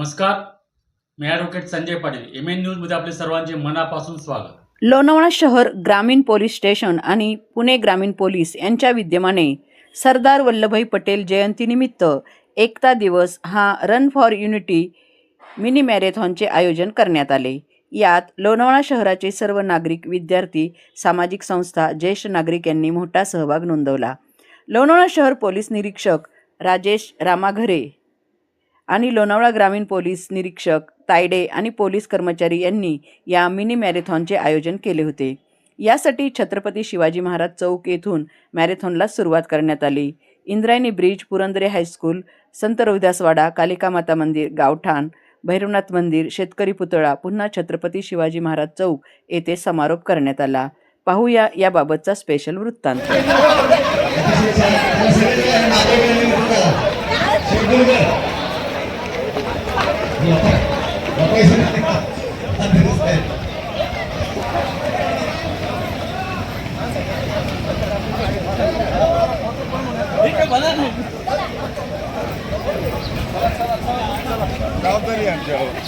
नमस्कार. मी advocate Sanjay Patil. M N न्यूजमध्ये आपले सर्वांचे मनापासून स्वागत. लोणावळा शहर ग्रामीण पोलीस स्टेशन आणि पुणे ग्रामीण पोलीस यांच्या विद्यमाने सरदार वल्लभभाई पटेल जयंतीनिमित्त एकता दिवस हा रन फॉर युनिटी मिनी मॅरेथॉनचे आयोजन करण्यात आले. यात लोणावळा शहराचे सर्व नागरिक विद्यार्थी सामाजिक संस्था ज्येष्ठ नागरिक यांनी मोठा सहभाग नोंदवला. लोणावळा शहर पोलीस निरीक्षक राजेश रामाघरे आणि लोणावळा ग्रामीण पोलीस निरीक्षक तायडे आणि पोलीस कर्मचारी यांनी या मिनी मॅरेथॉनचे आयोजन केले होते. यासाठी छत्रपती शिवाजी महाराज चौक येथून मॅरेथॉनला सुरुवात करण्यात आली. इंद्रायणी ब्रिज पुरंदरे हायस्कूल संत रविदासवाडा कालिका माता मंदिर गावठाण भैरवनाथ मंदिर शेतकरी पुतळा पुन्हा छत्रपती शिवाजी महाराज चौक येथे समारोप करण्यात आला. पाहूया याबाबतचा स्पेशल वृत्तांत.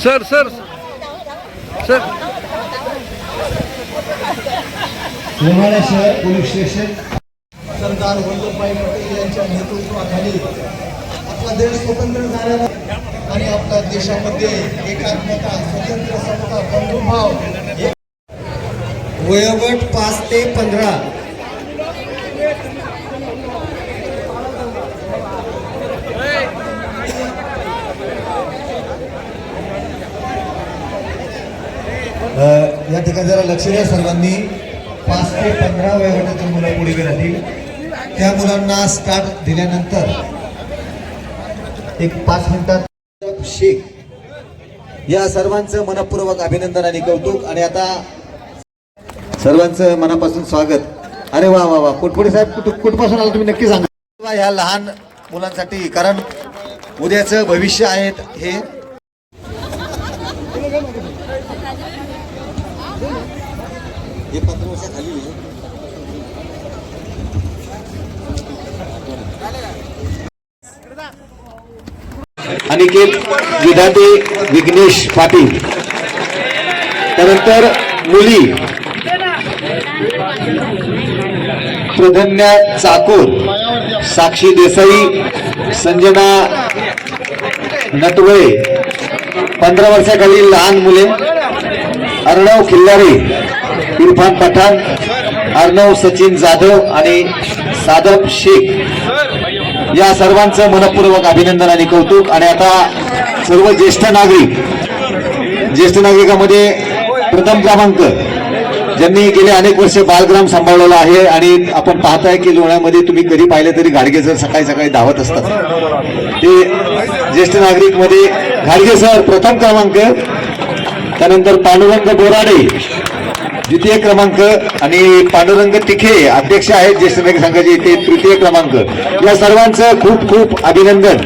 Sir sir sir. लोणावळा शहर पोलीस स्टेशन. सरदार वल्लभभाई पटेल यांच्या नेतृत्वाखाली आपला देश स्वतंत्र झालेला आणि आपल्या देशामध्ये एकात्मता स्वतंत्र समता बंधुभाव वयोगट पाच ते पंधरा. या ठिकाणी जरा लक्ष द्या सर्वांनी. पाच ते पंधरा वयोगटातील मुलं पुढे राहतील त्या मुलांना स्टार्ट दिल्यानंतर एक पाच मिनिटात शेख. या सर्वांचं मनपूर्वक अभिनंदन आणि कौतुक. आणि आता सर्वांचं मनापासून स्वागत. अरे वा वा वा. कुटपुडे साहेब? कुठ कुठपासून आला तुम्ही? नक्की सांगा. ह्या लहान मुलांसाठी कारण उद्याचं भविष्य आहेत हे. हे पंधरा वर्षाखाली अनिकेत विधाते विघ्नेश पाटील. त्यानंतर मुली. प्रधन्या चाकोर साक्षी देसाई संजना नटवळे. पंधरा वर्षाखालील लहान मुले. अर्णव खिल्लारे इरफान पठाण अर्णव सचिन जाधव आणि सादप शेख. या सर्वांचं मनपूर्वक अभिनंदन आणि कौतुक. आणि आता सर्व ज्येष्ठ नागरिक ज्येष्ठ नागरिकांमध्ये प्रथम क्रमांक ज्यांनी गेले अनेक वर्ष बालग्राम सांभाळलेला आहे आणि आपण पाहताय की लोण्यामध्ये तुम्ही कधी पाहिलं तरी गाडगे सर सकाळी सकाळी धावत असतात. ते ज्येष्ठ नागरिकमध्ये घाडगे सर प्रथम क्रमांक त्यानंतर पांडुरंग बोराडे द्वितीय क्रमांक आणि पांडुरंग तिखे अध्यक्ष आहेत ज्येष्ठ नागरिक संघाचे ते तृतीय क्रमांक. या सर्वांचं खूप खूप अभिनंदन.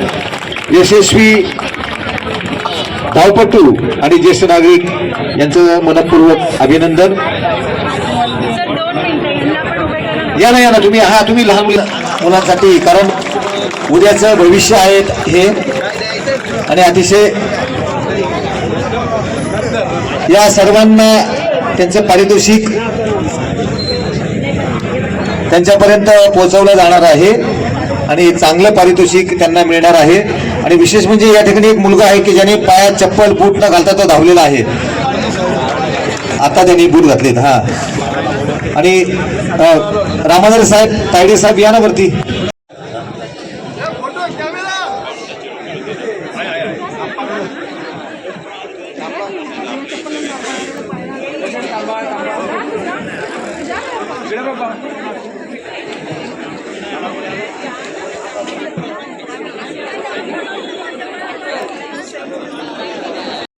यशस्वी धावपटू आणि ज्येष्ठ नागरिक यांचं मनपूर्वक अभिनंदन. या ना या ना तुम्ही हा तुम्ही लहान मुला मुलांसाठी कारण उद्याचं भविष्य आहेत हे. आणि अतिशय या सर्वांना त्यांचं पारितोषिक त्यांच्यापर्यंत पोहोचवलं जाणार आहे आणि चांगलं पारितोषिक त्यांना मिळणार आहे. आणि विशेष म्हणजे या ठिकाणी एक मुलगा आहे की ज्याने पायात चप्पल बूट न घालता तो धावलेला आहे. आता त्यांनी बूट घातलेत हा. आणि रामाधर साहेब तायडे साहेब या ना वरती?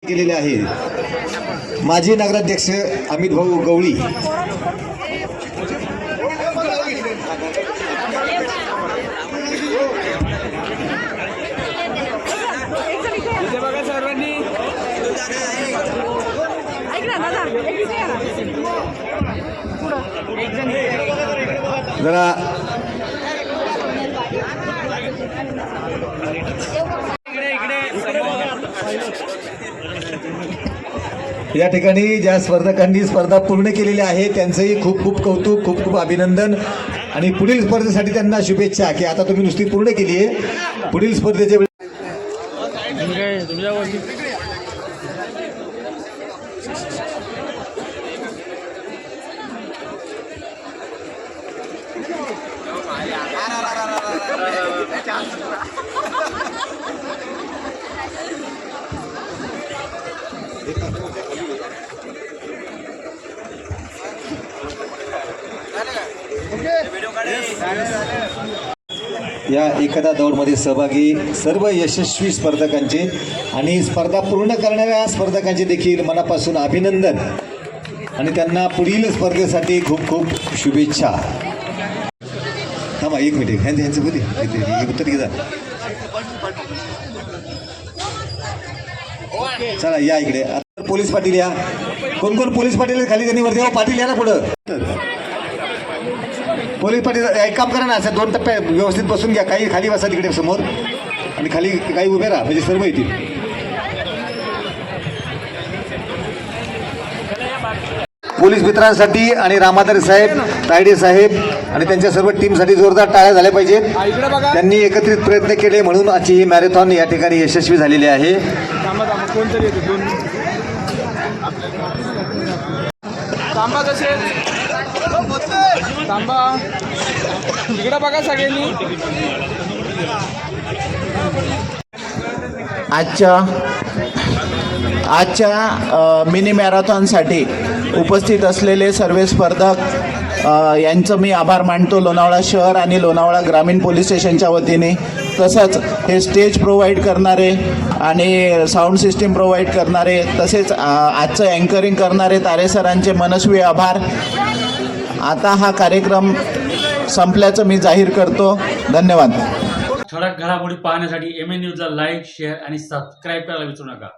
केलेले आहे. माजी नगराध्यक्ष अमित भाऊ गवळी. जरा या ठिकाणी ज्या स्पर्धकांनी स्पर्धा पूर्ण केलेली आहे त्यांचंही खूप खूप कौतुक खूप खूप अभिनंदन. आणि पुढील स्पर्धेसाठी त्यांना शुभेच्छा की आता तुम्ही नुसती पूर्ण केली आहे. पुढील स्पर्धेच्या वेळी या एकता दौडमध्ये सहभागी सर्व यशस्वी स्पर्धकांचे आणि स्पर्धा पूर्ण करणाऱ्या स्पर्धकांचे देखील मनापासून अभिनंदन. आणि त्यांना पुढील स्पर्धेसाठी खूप खूप शुभेच्छा. थांबा एक मिनिट. ह्यांचं ह्यांचं बोलते उत्तर घे चला या इकडे. आता पोलीस पाटील या. कोण कोण? पोलीस पाटील खाली त्यांनी वरती. पाटील या ना पुढं. पोलीस पाटील एक काम करा ना असं दोन टप्प्या व्यवस्थित बसून घ्या. काही खाली बसा तिकडे समोर. आणि खाली काही उभे राहा म्हणजे सर्व येतील. पोलीस मित्रांसाठी आणि रामाधारी साहेब तायडे साहेब आणि त्यांच्या सर्व टीमसाठी जोरदार टाळ्या झाल्या पाहिजेत. त्यांनी एकत्रित प्रयत्न केले म्हणून आजची ही मॅरेथॉन या ठिकाणी यशस्वी झालेली आहे. थांबा कोणतरी थांबा. कसे बघा सगळ्यांनी. आजच्या आजच्या मिनी मॅरेथॉनसाठी उपस्थित असलेले सर्व स्पर्धक यांचं मी आभार मानतो. लोणावळा शहर आणि लोणावळा ग्रामीण पोलीस स्टेशनच्या वतीने. तसंच हे स्टेज प्रोव्हाइड करणारे आणि साऊंड सिस्टीम प्रोव्हाइड करणारे तसेच आजचं अँकरिंग करणारे तारे सरांचे मनस्वी आभार. आता हा कार्यक्रम संपल्याचं मी जाहीर करतो. धन्यवाद. ठळक घडामोडी पाहण्यासाठी एम ए न्यूजला लाईक शेअर आणि सबस्क्राईब करायला विसरू नका.